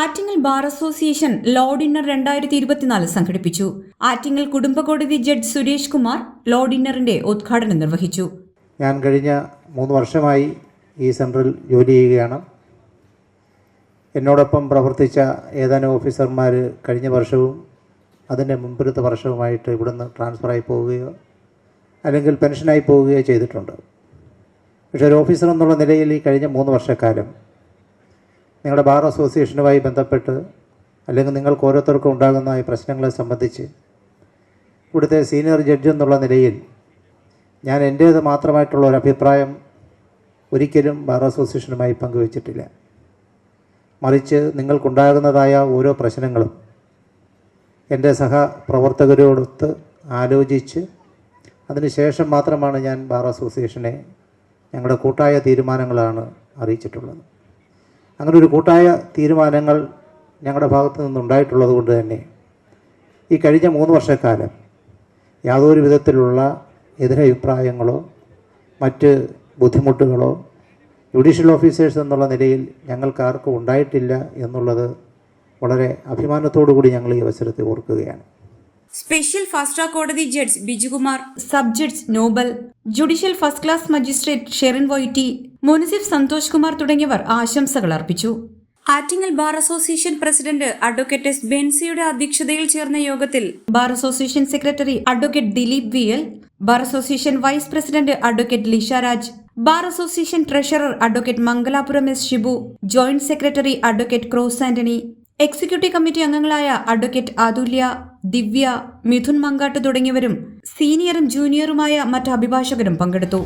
Attingal bar association law dinner രണ്ടായിരത്തി ഇരുപത്തിനാല് സംഘടിപ്പിച്ചു. ആറ്റിങ്ങൽ കുടുംബകോടതി ജഡ്ജ് സുരേഷ് കുമാർ ലോ ഡിന്നറിന്റെ ഉദ്ഘാടനം നിർവഹിച്ചു. ഞാൻ കഴിഞ്ഞ മൂന്ന് വർഷമായി ഈ സെൻട്രൽ ജോലി ചെയ്യുകയാണ്. എന്നോടൊപ്പം പ്രവർത്തിച്ച ഏതാനും ഓഫീസർമാർ കഴിഞ്ഞ വർഷവും അതിന്റെ മുമ്പിലത്തെ വർഷവുമായിട്ട് ഇവിടുന്ന് ട്രാൻസ്ഫറായി പോവുകയോ അല്ലെങ്കിൽ പെൻഷനായി പോവുകയോ ചെയ്തിട്ടുണ്ട്. പക്ഷേ ഒരു ഓഫീസർ എന്നുള്ള നിലയിൽ ഈ കഴിഞ്ഞ മൂന്ന് വർഷക്കാലം നിങ്ങളുടെ ബാർ അസോസിയേഷനുമായി ബന്ധപ്പെട്ട് അല്ലെങ്കിൽ നിങ്ങൾക്ക് ഓരോരുത്തർക്കും ഉണ്ടാകുന്ന ഈ പ്രശ്നങ്ങളെ സംബന്ധിച്ച് ഇവിടുത്തെ സീനിയർ ജഡ്ജ് എന്നുള്ള നിലയിൽ ഞാൻ എന്റേത് മാത്രമായിട്ടുള്ള ഒരു അഭിപ്രായം ഒരിക്കലും ബാർ അസോസിയേഷനുമായി പങ്കുവച്ചിട്ടില്ല. മറിച്ച് നിങ്ങൾക്കുണ്ടാകുന്നതായ ഓരോ പ്രശ്നങ്ങളും എന്റെ സഹപ്രവർത്തകരോടൊത്ത് ആലോചിച്ച് അതിനുശേഷം മാത്രമാണ് ഞാൻ ബാർ അസോസിയേഷനെ ഞങ്ങളുടെ കൂട്ടായ തീരുമാനങ്ങളാണ് അറിയിച്ചിട്ടുള്ളത്. അങ്ങനെ ഒരു കൂട്ടായ തീരുമാനങ്ങൾ ഞങ്ങളുടെ ഭാഗത്തു നിന്നുണ്ടായിട്ടുള്ളത് കൊണ്ട് തന്നെ ഈ കഴിഞ്ഞ മൂന്ന് വർഷക്കാലം യാതൊരു വിധത്തിലുള്ള എതിരഭിപ്രായങ്ങളോ മറ്റ് ബുദ്ധിമുട്ടുകളോ ജുഡീഷ്യൽ ഓഫീസേഴ്സ് എന്നുള്ള നിലയിൽ ഞങ്ങൾക്ക് ആർക്കും ഉണ്ടായിട്ടില്ല എന്നുള്ളത് വളരെ അഭിമാനത്തോടു കൂടി ഞങ്ങൾ ഈ അവസരത്തിൽ ഓർക്കുകയാണ്. സ്പെഷ്യൽ ഫാസ്റ്റ് ട്രാക്ക് കോടതി judge Bijukumar. Sub judge Noble. Judicial first class magistrate Sherin VT munsif Santhosh Kumar തുടങ്ങിയവർ ആശംസകൾ അർപ്പിച്ചു. Attingal bar association president advocate S ബെൻസിയുടെ അധ്യക്ഷതയിൽ ചേർന്ന യോഗത്തിൽ bar association secretary advocate Dileep V L bar association vice president advocate Lisha Raj bar association treasurer advocate Mangalapuram S Shibu joint secretary advocate cross Antony executive committee അംഗങ്ങളായ advocate Athulya Divya Mithun Mankattu തുടങ്ങിയവരും സീനിയറും ജൂനിയറുമായ മറ്റ് അഭിഭാഷകരും പങ്കെടുത്തു.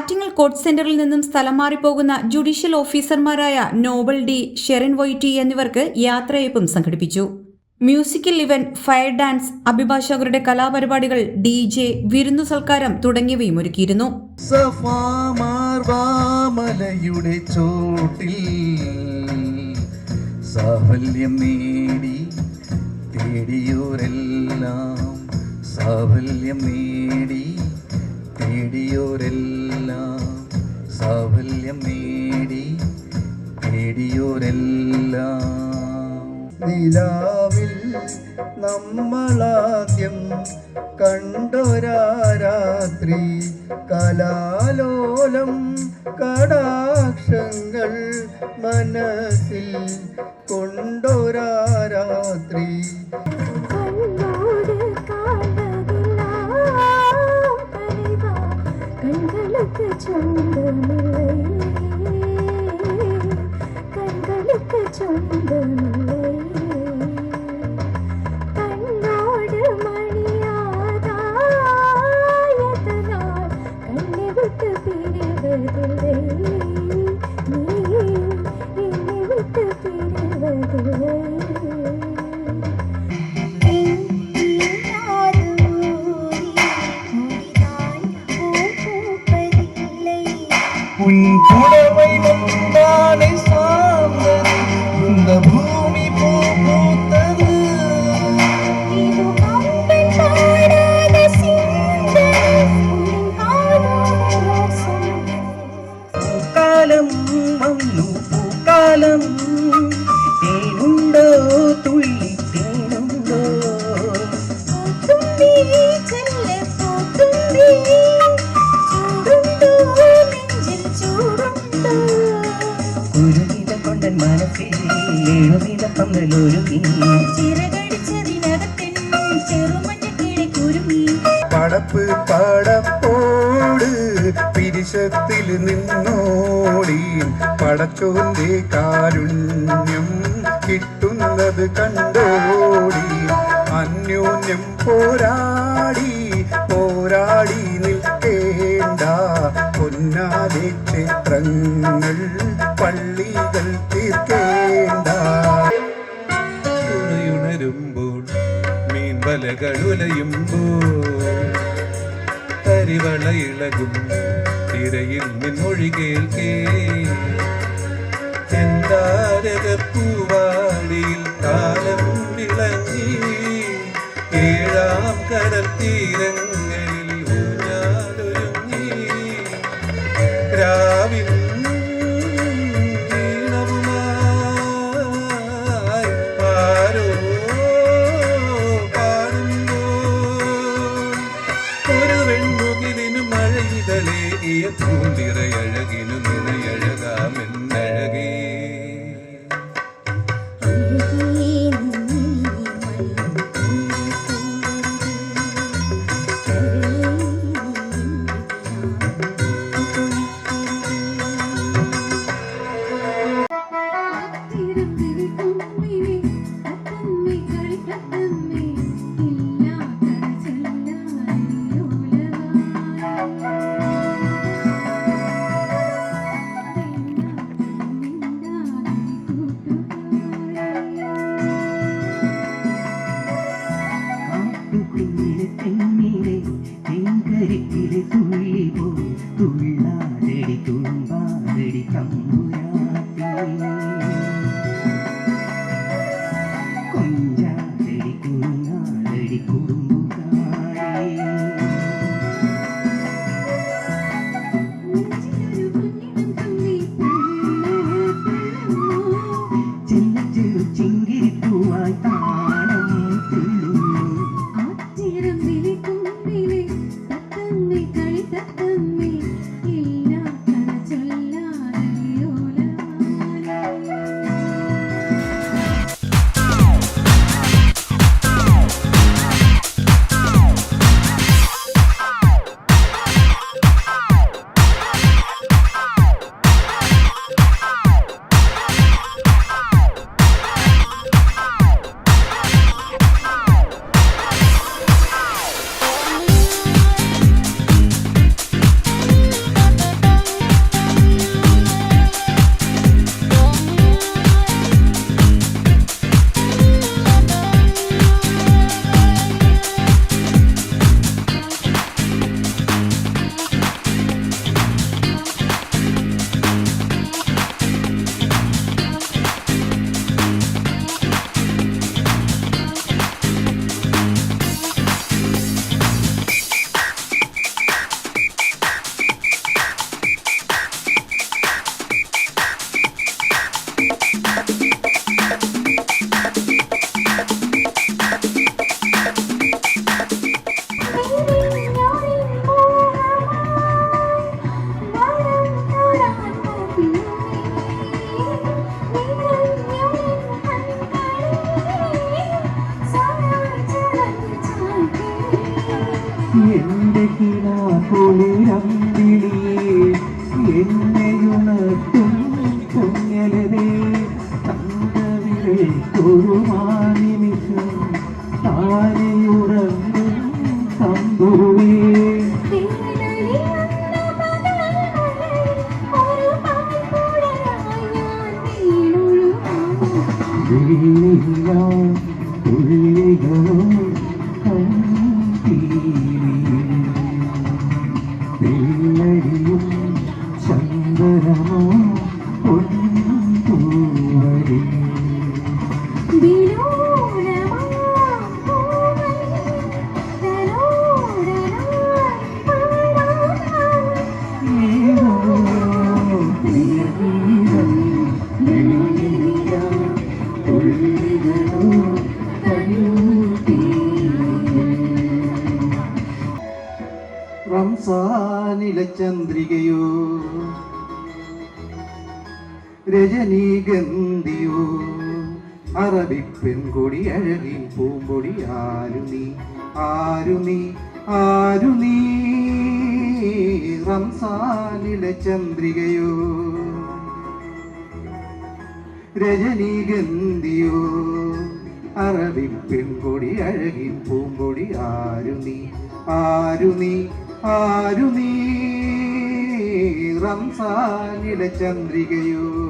Attingal court സെന്ററിൽ നിന്നും സ്ഥലം മാറിപ്പോകുന്ന ജുഡീഷ്യൽ ഓഫീസർമാരായ Nobel D. Sherin വൈറ്റി എന്നിവർക്ക് യാത്രയയപ്പും സംഘടിപ്പിച്ചു. മ്യൂസിക്കൽ ഇവന്റ് ഫയർ ഡാൻസ് അഭിഭാഷകരുടെ കലാപരിപാടികൾ ഡി. ജെ. വിരുന്നു സൽക്കാരം തുടങ്ങിയവയും ഒരുക്കിയിരുന്നു. സാഫല്യം നേടി നിലാവിൽ നമ്മളാദ്യം കണ്ടൊരാരാത്രി കലാലോലം കടാക്ഷങ്ങൾ മനസ്സിൽ ते പടച്ചോന്റെ കാരുണ്യം കിട്ടുന്നത് കണ്ടോടി അന്യോന്യം പോരാടി പോരാടി നിൽക്കേണ്ട പൊന്നാലെ ക്ഷേത്രങ്ങൾ പള്ളികൾ തീർക്കേണ്ട. ഉണയുണരുമ്പോൾ മീൻവലകൾ ഉലയുമ്പോൾ കരിവള ഇളകും തിരയിൽ നിന്നൊഴി കേൾക്കേ പൂവാടിയിൽ കാലം വിളങ്ങി. ഏഴാം കടൽ തീരങ്ങളിൽ dream. റംസാനിലെ ചന്ദ്രികയോ രജനീഗന്ധിയോ അറബി പെൺകൊടി അഴകിൻ പൂമ്പൊടി ആരു നീ ആരു നീ ആരു നീ ചന്ദ്രികയോ രജനീഗന്ധിയോ അറബി പെൺകൊടി അഴകി പൂമ്പൊടി ആരു നീ ആരു നീ ആരു നീ റംസാനിലെ ചന്ദ്രികയോ?